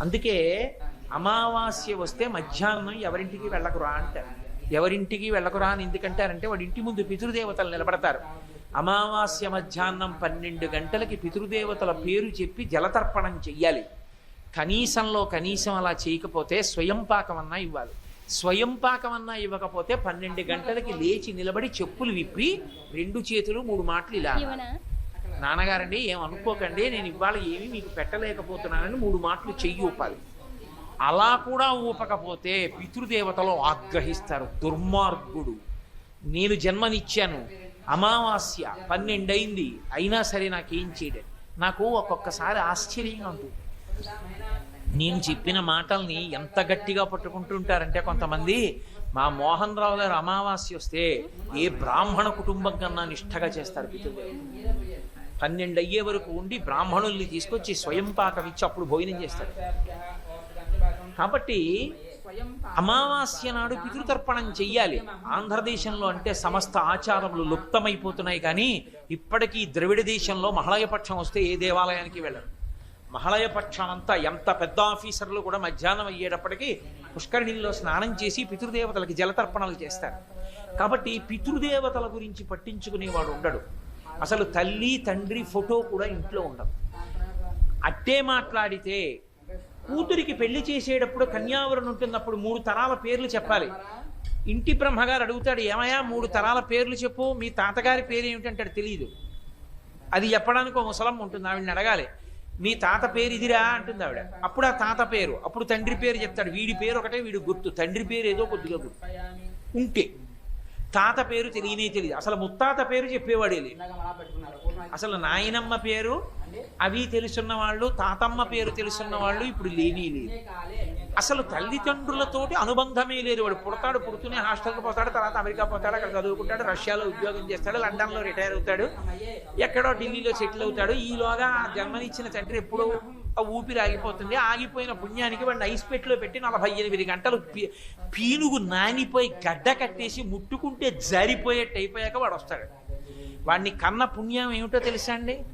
అందుకే అమావాస్య వస్తే మధ్యాహ్నం ఎవరింటికి వెళ్ళకురా అంటారు. ఎవరింటికి వెళ్ళకురా అని ఎందుకంటారంటే వాడి ఇంటి ముందు పితృదేవతలు నిలబడతారు. అమావాస్య మధ్యాహ్నం పన్నెండు గంటలకి పితృదేవతల పేరు చెప్పి జలతర్పణం చెయ్యాలి. కనీసంలో కనీసం అలా చేయకపోతే స్వయం పాకమన్నా ఇవ్వాలి. స్వయం పాకమన్నా ఇవ్వకపోతే పన్నెండు గంటలకి లేచి నిలబడి చెప్పులు విప్పి రెండు చేతులు మూడు మాటలు ఇలా నాన్నగారండి ఏం అనుకోకండి నేను ఇవాళ ఏమీ మీకు పెట్టలేకపోతున్నానని మూడు మాటలు చెయ్యి ఊపాలి. అలా కూడా ఊపకపోతే పితృదేవతలు ఆగ్రహిస్తారు దుర్మార్గుడు. నేను జన్మనిచ్చాను అమావాస్య పన్నెండైంది అయినా సరే నాకేం చేయడం? నాకు ఒక్కొక్కసారి ఆశ్చర్యంగా ఉంటుంది. నేను చెప్పిన మాటల్ని ఎంత గట్టిగా పట్టుకుంటుంటారంటే కొంతమంది మా మోహన్ రావు గారు అమావాస్య వస్తే ఏ బ్రాహ్మణ కుటుంబం కన్నా నిష్ఠగా చేస్తారు పితృదేవతలు. పన్నెండు అయ్యే వరకు ఉండి బ్రాహ్మణుల్ని తీసుకొచ్చి స్వయం పాకం ఇచ్చి అప్పుడు భోజనం చేస్తారు. కాబట్టి అమావాస్య నాడు పితృతర్పణం చెయ్యాలి. ఆంధ్రదేశంలో అంటే సమస్త ఆచారములు లుప్తమైపోతున్నాయి కానీ ఇప్పటికీ ద్రవిడ దేశంలో మహళయపక్షం వస్తే ఏ దేవాలయానికి వెళ్ళరు. మహళయపక్షం అంతా ఎంత పెద్ద ఆఫీసర్లు కూడా మధ్యాహ్నం అయ్యేటప్పటికీ పుష్కరిణిలో స్నానం చేసి పితృదేవతలకి జలతర్పణలు చేస్తారు. కాబట్టి పితృదేవతల గురించి పట్టించుకునేవాడు ఉండడు. అసలు తల్లి తండ్రి ఫోటో కూడా ఇంట్లో ఉండదు. అట్టే మాట్లాడితే కూతురికి పెళ్ళి చేసేటప్పుడు కన్యావరణ ఉంటున్నప్పుడు మూడు తరాల పేర్లు చెప్పాలి. ఇంటి బ్రహ్మగారు అడుగుతాడు ఏమయ్యా మూడు తరాల పేర్లు చెప్పు మీ తాతగారి పేరు ఏమిటంటాడు తెలియదు అది చెప్పడానికి ఒక ముసలం ఉంటుంది ఆవిడని అడగాలి. మీ తాత పేరు ఇదిరా? అంటుంది ఆవిడ. అప్పుడు ఆ తాత పేరు అప్పుడు తండ్రి పేరు చెప్తాడు. వీడి పేరు ఒకటే వీడి గుర్తు. తండ్రి పేరు ఏదో కొద్దిగా గుర్తు. ఉంటే తాత పేరు తెలియనే తెలియదు. అసలు ముత్తాత పేరు చెప్పేవాడే లేదు. అసలు నాయనమ్మ పేరు అవి తెలుసున్న వాళ్ళు తాతమ్మ పేరు తెలుసున్న వాళ్ళు ఇప్పుడు లేని లేదు. అసలు తల్లిదండ్రులతోటి అనుబంధమే లేదు. వాడు పుడతాడు పుడుతూనే హాస్టల్కి పోతాడు తర్వాత అమెరికా పోతాడు అక్కడ చదువుకుంటాడు రష్యాలో ఉద్యోగం చేస్తాడు లండన్లో రిటైర్ అవుతాడు ఎక్కడో ఢిల్లీలో సెటిల్ అవుతాడు. ఈలోగా జన్మనిచ్చిన తండ్రి ఎప్పుడో ఆ ఊపిరి ఆగిపోతుంది. ఆగిపోయిన పుణ్యానికి వాడిని ఐస్ పెట్లో పెట్టి నలభై ఎనిమిది గంటలు పీ- పీనుగు నానిపోయి గడ్డ కట్టేసి ముట్టుకుంటే జారిపోయేట్టు అయిపోయాక వాడు వస్తాడు. వాడిని కన్న పుణ్యం ఏమిటో తెలుసా అండి?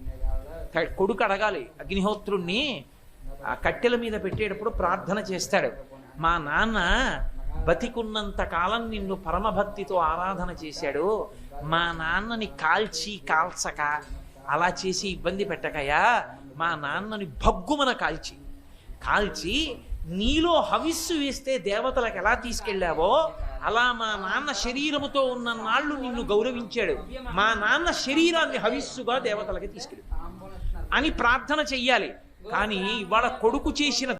కొడుకు అడగాలి అగ్నిహోత్రుణ్ణి ఆ కట్టెల మీద పెట్టేటప్పుడు ప్రార్థన చేస్తాడు. మా నాన్న బతికున్నంత కాలం నిన్ను పరమభక్తితో ఆరాధన చేశాడు. మా నాన్నని కాల్చి కాల్చక అలా చేసి ఇబ్బంది పెట్టకయా మా నాన్నని భగ్గుమన కాల్చి కాల్చి నీలో హవిస్సు వేస్తే దేవతలకు ఎలా తీసుకెళ్ళావో అలా మా నాన్న శరీరముతో ఉన్న నాళ్ళు నిన్ను గౌరవించాడు. మా నాన్న శరీరాన్ని హవిస్సుగా దేవతలకి తీసుకెళ్ళి అని ప్రార్థన చెయ్యాలి. కానీ ఇవాళ కొడుకు చేసిన